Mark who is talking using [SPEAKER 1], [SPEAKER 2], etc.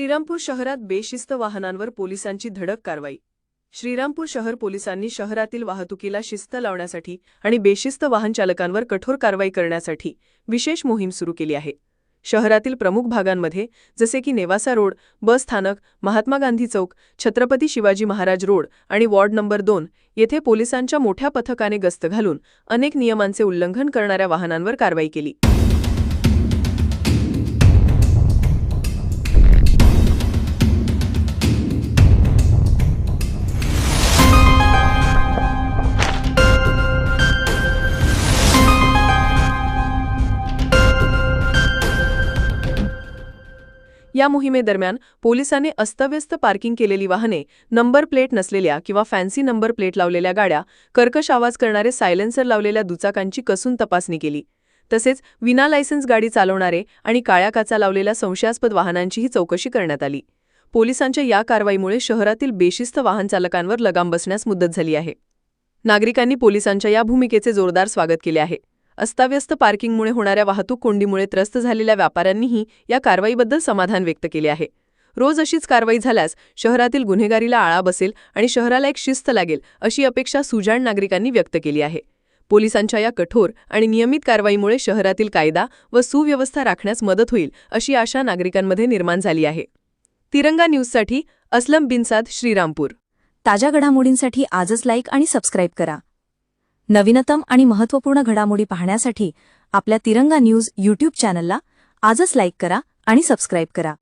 [SPEAKER 1] श्रीरामपूर शहरात बेशिस्त वाहनांवर पोलिसांची धडक कारवाई. श्रीरामपूर शहर पोलिसांनी शहरातील वाहतुकीला शिस्त लावण्यासाठी आणि बेशिस्त वाहन चालकांवर कठोर कारवाई करण्यासाठी विशेष मोहीम सुरू केली आहे. शहरातील प्रमुख भागांमध्ये जसे की नेवासा रोड बस स्थानक महात्मा गांधी चौक छत्रपती शिवाजी महाराज रोड आणि वॉर्ड नंबर दोन येथे पोलिसांच्या मोठ्या पथकाने गस्त घालून अनेक नियमांचे उल्लंघन करणाऱ्या वाहनांवर कारवाई केली. या मोहिमेदरम्यान पोलिसांनी अस्तव्यस्त पार्किंग केलेली वाहने नंबर प्लेट नसलेल्या किंवा फॅन्सी नंबर प्लेट लावलेल्या गाड्या कर्कश आवाज करणारे सायलेन्सर लावलेल्या दुचाकांची कसून तपासणी केली. तसेच विना लायसन्स गाडी चालवणारे आणि काळ्या काचा लावलेल्या संशयास्पद वाहनांचीही चौकशी करण्यात आली. पोलिसांच्या या कारवाईमुळे शहरातील बेशिस्त वाहन चालकांवर लगाम बसण्यास मुदत झाली आहे. नागरिकांनी पोलिसांच्या या भूमिकेचे जोरदार स्वागत केले आहे. अस्ताव्यस्त पार्किंगमुळे होणाऱ्या वाहतूक कोंडीमुळे त्रस्त झालेल्या व्यापाऱ्यांनीही या कारवाईबद्दल समाधान व्यक्त केले आहे. रोज अशीच कारवाई झाल्यास शहरातील गुन्हेगारीला आळा बसेल आणि शहराला एक शिस्त लागेल अशी अपेक्षा सुजाण नागरिकांनी व्यक्त केली आहे. पोलिसांच्या या कठोर आणि नियमित कारवाईमुळे शहरातील कायदा व सुव्यवस्था राखण्यास मदत होईल अशी आशा नागरिकांमध्ये निर्माण झाली आहे. तिरंगा न्यूजसाठी असलम बिनसाद श्रीरामपूर.
[SPEAKER 2] ताज्या घडामोडींसाठी आजच लाईक आणि सबस्क्राईब करा. नवीनतम आणि महत्त्वपूर्ण घडामोडी पाहण्यासाठी आपल्या तिरंगा न्यूज यूट्यूब चॅनलला आजच लाईक करा आणि सबस्क्राईब करा.